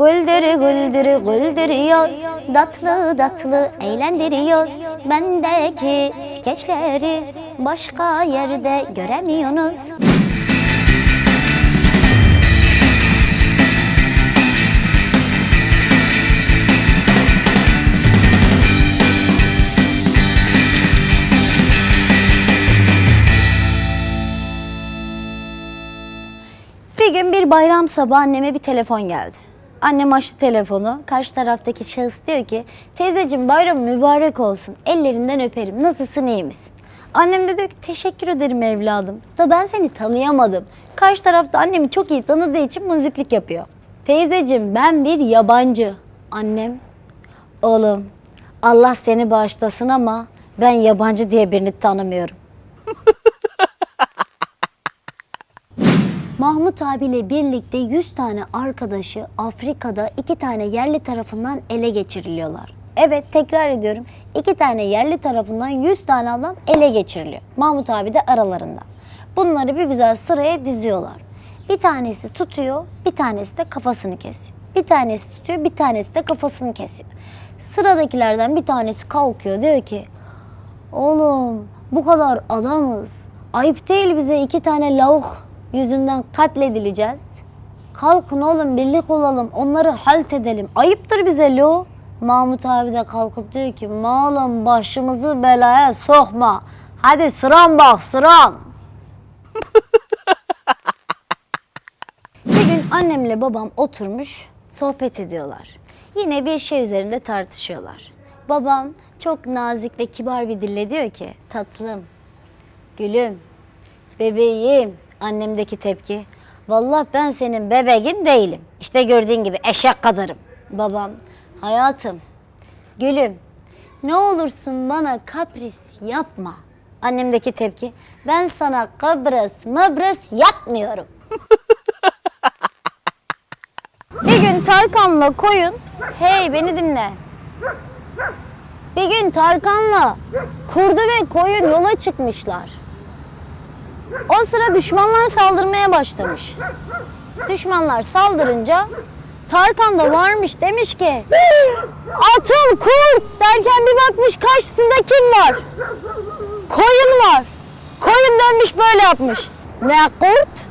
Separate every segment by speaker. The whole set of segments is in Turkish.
Speaker 1: Güldür güldür güldürüyoruz. Tatlı tatlı eğlendiriyoruz. Bendeki skeçleri Başka yerde göremiyorsunuz. Bir gün bir bayram sabahı anneme bir telefon geldi. Annem açtı telefonu. Karşı taraftaki şahıs diyor ki teyzeciğim bayram mübarek olsun. Ellerinden öperim. Nasılsın iyi misin? Annem de diyor ki teşekkür ederim evladım. Da ben seni tanıyamadım. Karşı tarafta annemi çok iyi tanıdığı için muziplik yapıyor. Teyzeciğim ben bir yabancı. Annem oğlum Allah seni bağışlasın ama ben yabancı diye birini tanımıyorum. Mahmut abiyle birlikte 100 tane arkadaşı Afrika'da iki tane yerli tarafından ele geçiriliyorlar. Evet tekrar ediyorum. iki tane yerli tarafından 100 tane adam ele geçiriliyor. Mahmut abi de aralarında. Bunları bir güzel sıraya diziyorlar. Bir tanesi tutuyor, bir tanesi de kafasını kesiyor. Bir tanesi tutuyor, bir tanesi de kafasını kesiyor. Sıradakilerden bir tanesi kalkıyor diyor ki Oğlum bu kadar adamız. Ayıp değil bize iki tane lavuk yüzünden katledileceğiz. Kalkın oğlum birlik olalım onları halt edelim. Ayıptır bize lo. Mahmut abi de kalkıp diyor ki malum başımızı belaya sokma. Hadi sıran bak sıran. Bir gün annemle babam oturmuş sohbet ediyorlar. Yine bir şey üzerinde tartışıyorlar. Babam çok nazik ve kibar bir dille diyor ki tatlım, gülüm, bebeğim. Annemdeki tepki. Vallahi ben senin bebeğin değilim. İşte gördüğün gibi eşek kadarım. Babam, hayatım, gülüm, ne olursun bana kapris yapma. Annemdeki tepki. Ben sana kabris mabris yapmıyorum. Bir gün Tarkan'la koyun, hey beni dinle. Bir gün Tarkan'la kurdu ve koyun yola çıkmışlar. O sıra düşmanlar saldırmaya başlamış. Düşmanlar saldırınca Tarkan da varmış demiş ki Atıl kurt derken bir bakmış karşısında kim var? Koyun var. Koyun dönmüş böyle yapmış. Ne kurt?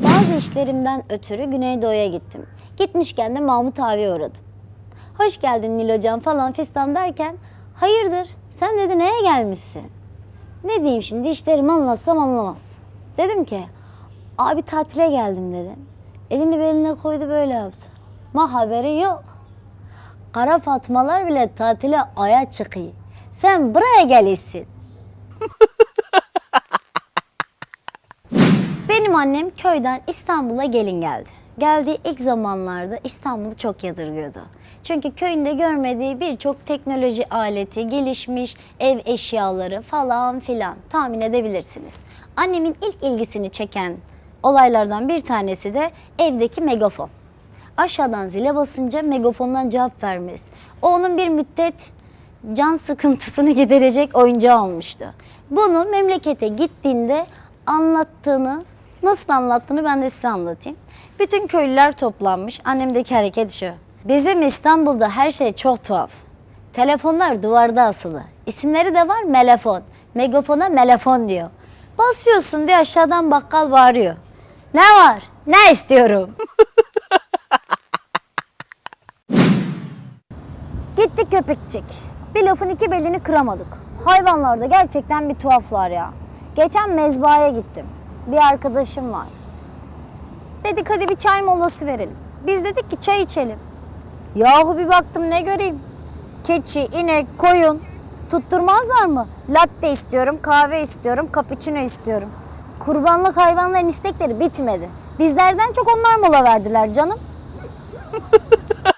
Speaker 1: Bazı işlerimden ötürü Güneydoğu'ya gittim. Gitmişken de Mahmut abiye uğradım. Hoş geldin Nil hocam falan fistan derken hayırdır sen dedi neye gelmişsin? Ne diyeyim şimdi işlerimi anlatsam anlamaz. Dedim ki abi tatile geldim dedim. Elini beline koydu böyle yaptı. Ma haberi yok. Kara Fatmalar bile tatile aya çıkıyor. Sen buraya gelirsin. Benim annem köyden İstanbul'a gelin geldi. Geldiği ilk zamanlarda İstanbul'u çok yadırgıyordu. Çünkü köyünde görmediği birçok teknoloji aleti, gelişmiş ev eşyaları falan filan tahmin edebilirsiniz. Annemin ilk ilgisini çeken olaylardan bir tanesi de evdeki megafon. Aşağıdan zile basınca megafondan cevap vermez. O onun bir müddet can sıkıntısını giderecek oyuncağı olmuştu. Bunu memlekete gittiğinde anlattığını, nasıl anlattığını ben de size anlatayım. Bütün köylüler toplanmış. Annemdeki hareket şu. Bizim İstanbul'da her şey çok tuhaf. Telefonlar duvarda asılı. İsimleri de var melefon. Megafona melefon diyor. Basıyorsun diye aşağıdan bakkal bağırıyor. Ne var? Ne istiyorum? Gittik köpekçik. Bir lafın iki belini kıramadık. Hayvanlar da gerçekten bir tuhaflar ya. Geçen mezbahaya gittim. Bir arkadaşım var. Dedik hadi bir çay molası verelim. Biz dedik ki çay içelim. Yahu bir baktım ne göreyim. Keçi, inek, koyun. Tutturmazlar mı? Latte istiyorum, kahve istiyorum, cappuccino istiyorum. Kurbanlık hayvanların istekleri bitmedi. Bizlerden çok onlar mola verdiler canım.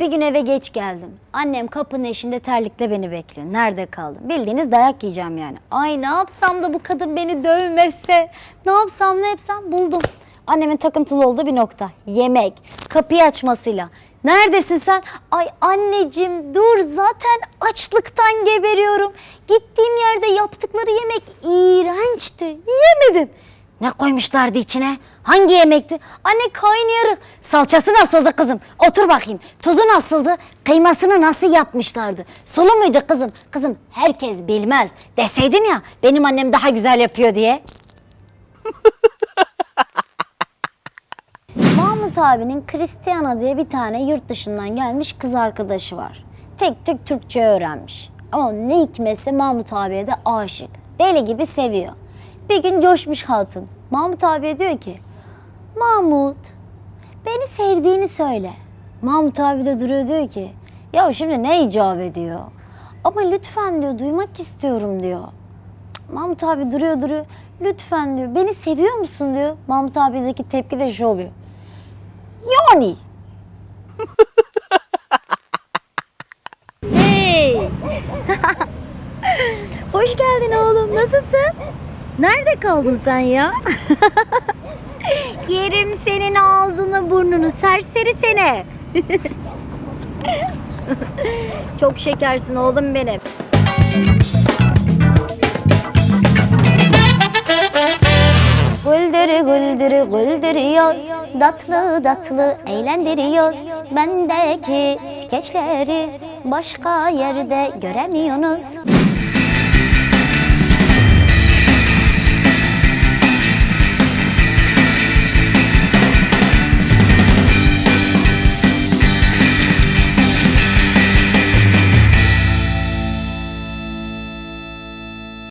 Speaker 1: Bir gün eve geç geldim. Annem kapının eşinde terlikle beni bekliyor. Nerede kaldım? Bildiğiniz dayak yiyeceğim yani. Ay ne yapsam da bu kadın beni dövmese? Ne yapsam ne yapsam buldum. Annemin takıntılı olduğu bir nokta. Yemek. Kapıyı açmasıyla. Neredesin sen? Ay anneciğim dur zaten açlıktan geberiyorum. Gittiğim yerde yaptıkları yemek iğrençti. Yiyemedim. Ne koymuşlardı içine? Hangi yemekti? Anne kaynayarık. Salçası nasıldı kızım? Otur bakayım. Tuzu nasıldı? Kıymasını nasıl yapmışlardı? Sulu muydu kızım? Kızım herkes bilmez. Deseydin ya benim annem daha güzel yapıyor diye. Mahmut abinin Cristiana diye bir tane yurt dışından gelmiş kız arkadaşı var. Tek tek Türkçe öğrenmiş. Ama ne hikmetse Mahmut abiye de aşık. Deli gibi seviyor. Bir gün coşmuş hatun. Mahmut abiye diyor ki, Mahmut beni sevdiğini söyle. Mahmut abi de duruyor diyor ki, ya şimdi ne icap ediyor? Ama lütfen diyor duymak istiyorum diyor. Mahmut abi duruyor duruyor. Lütfen diyor. Beni seviyor musun diyor. Mahmut abideki tepki de şu oluyor. Yani. hey. Hoş geldin oğlum. Nasılsın? Nerede kaldın sen ya? Yerim senin ağzını burnunu serseri sene. Çok şekersin oğlum benim. Güldürü güldürü güldürüyoruz Tatlı tatlı eğlendiriyoruz Bendeki skeçleri Başka yerde göremiyorsunuz